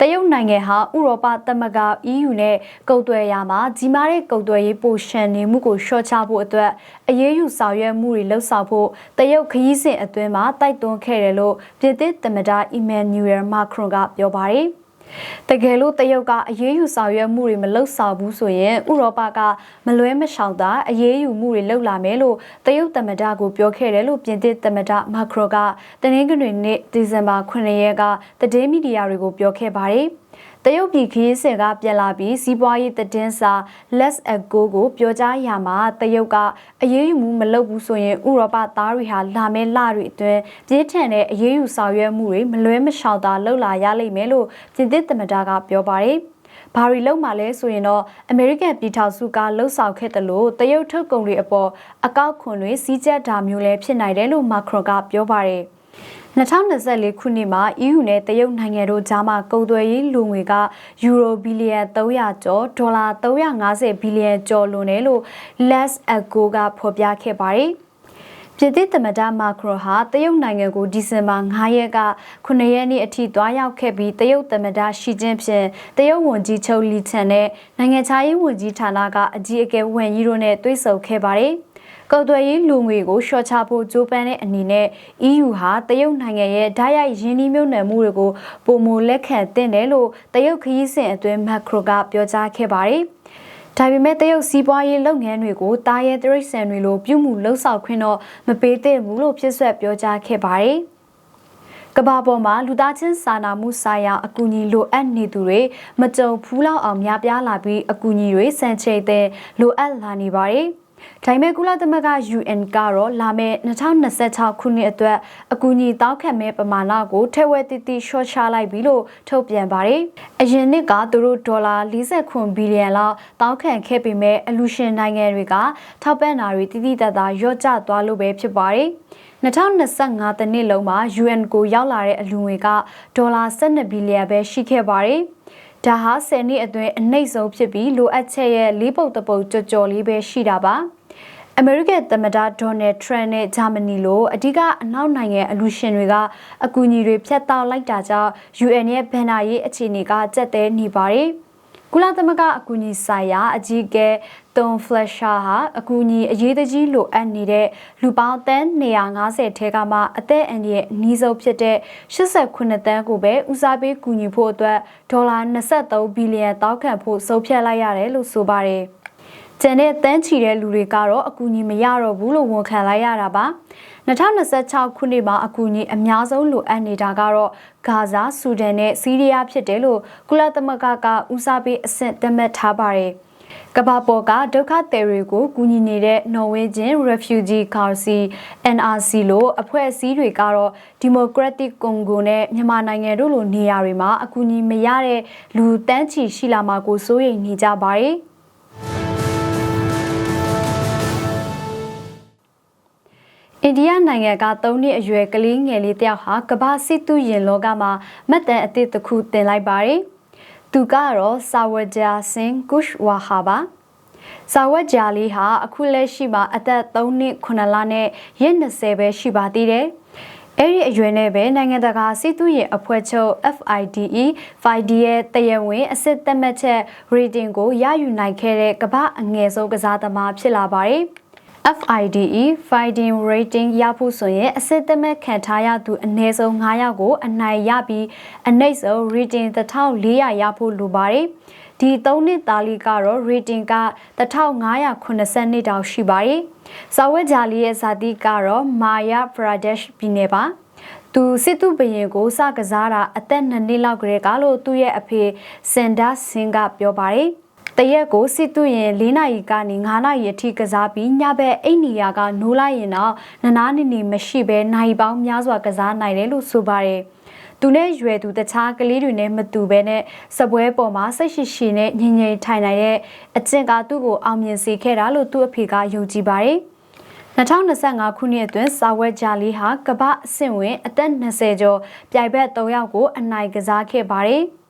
တရုတ်နိုင်ငံဟာဥရောပသမဂ္ဂ EU နဲ့ကုန်သွယ်ရာမှာကြီးမားတဲ့ကုန်သွယ်ရေးပိုရှန်နေမှုကိုလျှော့ချဖို့အတွက်အရေးယူဆောင်ရွက်မှုတွေလှုပ်ဆောင်ဖို့တရုတ်ခရီးစဉ်အတွင်းမှာတိုက်တွန်းခဲ့တယ်လို့ပြည်သစ်သမ္မတအီမန်နျူရယ်မာခရွန်ကပြောပါတယ်။ တကယ်လို့တရုတ်ကအရေးယူဆောင်ရွက်မှုတွေမလုပ်ဆောင်ဘူးဆိုရင်ဥရောပကမလွဲမရှောင်သာအရေးယူမှုတွေလုပ်လာမယ်လို့တရုတ်သမ္မတကိုပြောခဲ့တယ်လို့ပြင်သစ်သမ္မတမာခရိုကတနင်္ဂနွေနေ့ဒီဇင်ဘာ9ရက်ကတည်င်းမီဒီယာတွေကိုပြောခဲ့ပါတယ်။ တရုတ်ပြည်ခရီးစဉ်ကပြန်လာပြီးစီးပွားရေးသတင်းစာ Let's Go ကိုပြောကြားရမှာတရုတ်ကအရေးယူမှုမလုပ်ဘူးဆိုရင်ဥရောပသားတွေဟာလာမယ့်လတွေအတွင်းပြင်းထန်တဲ့အရေးယူဆောင်ရွက်မှုတွေမလွဲမရှောင်သာလှုပ်လာရလိမ့်မယ်လို့ပြင်သစ်သမ္မတကပြောပါတယ်။ဘာရီလုံးမှာလဲဆိုရင်တော့အမေရိကန်ပြည်ထောင်စုကလှုပ်ဆောင်ခဲ့တယ်လို့တရုတ်ထုတ်ကုန်တွေအပေါ်အကောက်ခွန်တွေစီးကျက်တာမျိုးလည်းဖြစ်နိုင်တယ်လို့မာခရွန်ကပြောပါတယ်။ 2024ခုနှစ်မှာ EU နဲ့တရုတ်နိုင်ငံတို့ကြားမှာကုန်သွယ်ရေးလူငွေကယူရိုဘီလီယံ300ကျော်ဒေါ်လာ350ဘီလီယံကျော်လွန်တယ်လို့ Less Ago ကဖော်ပြခဲ့ပါတယ်။ပြည်သစ်သမ္မတမာခရိုဟာတရုတ်နိုင်ငံကိုဒီဇင်ဘာ9ရက်က9ရက်နေ့အထိတွားရောက်ခဲ့ပြီးတရုတ်သမ္မတရှီကျင်းဖြင့်တရုတ်ဝန်ကြီးချုပ်လီချန်နဲ့နိုင်ငံခြားရေးဝန်ကြီးဌာနကအကြီးအကဲဝန်ကြီးတို့နဲ့တွေ့ဆုံခဲ့ပါတယ်။ ကုတ်သွယ်ရေးလူငွေကိုလျှော့ချဖို့ကြိုးပမ်းတဲ့အနေနဲ့ EU ဟာတရုတ်နိုင်ငံရဲ့ဓာတ်ရိုက်ရင်းနှီးမြှုပ်နှံမှုတွေကိုပုံမလက်ခံတင်တယ်လို့တရုတ်ခရီးစဉ်အတွင်းမက်ခရိုကပြောကြားခဲ့ပါတယ်။ဒါပေမဲ့တရုတ်စီးပွားရေးလုပ်ငန်းတွေကိုတာရဲတရိတ်ဆန်တွေလိုပြုမှုလှုပ်ဆောင်ခွင့်တော့မပေးသင့်ဘူးလို့ဖြစ်ဆွက်ပြောကြားခဲ့ပါတယ်။ကဘာပေါ်မှာလူသားချင်းစာနာမှုဆိုင်ရာအကူအညီလိုအပ်နေသူတွေမကြုံဖူးလောက်အောင်များပြားလာပြီးအကူအညီတွေစံချိန်တဲ့လိုအပ်လာနေပါတယ်။ ဒါပေမဲ့ကုလသမဂ္ဂ UN ကတော့လာမယ့်2026ခုနှစ်အတွက်အကူအညီတောက်ခံမဲ့ပမာဏကိုထက်ဝက်တိတိရှော့ချလိုက်ပြီလို့ထုတ်ပြန်ပါတယ်။အရင်နှစ်ကသူတို့ဒေါ်လာ49ဘီလီယံလောက်တောက်ခံခဲ့ပေမဲ့အလူရှင်နိုင်ငံတွေကထောက်ပံ့တာတွေတိတိတတ်တာရော့ကျသွားလို့ပဲဖြစ်ပါတယ်။2025တနှစ်လုံးမှာ UN ကိုရောက်လာတဲ့အလူငွေကဒေါ်လာ12ဘီလီယံပဲရှိခဲ့ပါတယ်။ဒါဟာ10နှစ်အတွင်းအနှိမ့်ဆုံးဖြစ်ပြီးလိုအပ်ချက်ရဲ့လေးပုတ်တပုတ်ကြော်ကြော်လေးပဲရှိတာပါ အမေရိကန်သမ္မတဒေါ်နယ်ထရန့်နဲ့ဂျာမနီလိုအဓိကအနောက်နိုင်ငံအလူရှင်တွေကအကူအညီတွေဖျက်တောက်လိုက်တာကြောင့် UN ရဲ့ဘဏ္ဍာရေးအခြေအနေကကျက်သေးနေပါတယ်။ကုလသမဂ္ဂအကူအညီဆိုင်ရာအကြီးအကဲတွန်ဖလက်ရှာဟာအကူအညီအရေးတကြီးလိုအပ်နေတဲ့လူပေါင်းတန်း250ထဲကမှအသက်အန္တရာယ်အနည်းဆုံးဖြစ်တဲ့89တန်းကိုပဲဦးစားပေးကူညီဖို့အတွက်ဒေါ်လာ23ဘီလီယံတောက်ခံဖို့ဆုံးဖြတ်လိုက်ရတယ်လို့ဆိုပါတယ်။ ကျန်တဲ့တန်းချီတဲ့လူတွေကတော့အကူအညီမရတော့ဘူးလို့ဝန်ခံလိုက်ရတာပါ။2026ခုနှစ်မှာအကူအညီအများဆုံးလိုအပ်နေတာကတော့ဂါဇာ၊ဆူဒန်နဲ့စီးရီးယားဖြစ်တယ်လို့ကုလသမဂ္ဂကဦးစားပေးအဆင့်သတ်မှတ်ထားပါတယ်။ကဘာပေါ်ကဒုက္ခသည်တွေကိုကူညီနေတဲ့နော်ဝေဂျင် Refugee Council NRC လို့အဖွဲ့အစည်းတွေကတော့ Democratic Congo နဲ့မြန်မာနိုင်ငံတို့လိုနေရာတွေမှာအကူအညီမရတဲ့လူတန်းချီရှိလာမှာကိုစိုးရိမ်နေကြပါတယ်။ အိန္ဒိယနိုင်ငံက၃နှစ်အရွယ်ကလေးငယ်လေးတယောက်ဟာကမ္ဘာစစ်သူရင်လောကမှာမတ်တန်အသစ်တစ်ခုတင်လိုက်ပါတယ်။သူကတော့ဆာဝဂျာစင်ကုရှ်ဝါဟာပါ။ဆာဝဂျာလေးဟာအခုလက်ရှိမှာအသက်3နှစ်9လနဲ့ရက်20ပဲရှိပါသေးတယ်။အဲ့ဒီအရွယ်နဲ့ပဲနိုင်ငံတကာစစ်သူရင်အဖွဲ့ချုပ် FIDE FIDE ရဲ့တရဝင်အစစ်သက်မှတ်ချက် rating ကိုရယူနိုင်ခဲ့တဲ့ကမ္ဘာအငယ်ဆုံးကစားသမားဖြစ်လာပါတယ်။ FIDE Fighting Rating ရဖို့ဆိုရင်အစစ်သမက်ခံထားရသူအနည်းဆုံး9ယောက်ကို အနိုင်ရပြီးအနှိမ့်ဆုံး rating 1400ရဖို့လိုပါတယ်။ဒီ3နှစ်သားလေးကတော့ rating က1580တောင်ရှိပါတယ်။စာဝတ်ဂျာလီရဲ့ဇာတိကတော့ Maya Pradesh ပြည်နယ်ပါ။သူစစ်သူဘရင်ကိုစကစားတာအသက်2နှစ်လောက်ကလေးကလို့သူ့ရဲ့အဖေစင်ဒါဆင်ကပြောပါတယ်။ တရက်ကိုစစ်သူရင်၄နာရီကနေ9နာရီအထိကစားပြီးညဘက်အိတ်နေရကနိုးလိုက်ရင်တော့နနာနေနေမရှိဘဲနိုင်ပေါင်းများစွာကစားနိုင်တယ်လို့ဆိုပါတယ်သူနဲ့ရွယ်သူတခြားကလေးတွေနဲ့မတူဘဲနဲ့စပွဲပေါ်မှာစိတ်ရှိရှိနဲ့ငြိမ်ငြိမ်ထိုင်နိုင်တဲ့အကျင့်ကသူ့ကိုအောင်မြင်စေခဲ့တာလို့သူ့အဖေကယုံကြည်ပါတယ်2025ခုနှစ်အတွင်းစာဝဲဂျာလီဟာကမ္ဘာအဆင့်ဝင်အသက်20ကျော်ပြိုင်ဘက်3ယောက်ကိုအနိုင်ကစားခဲ့ပါတယ်။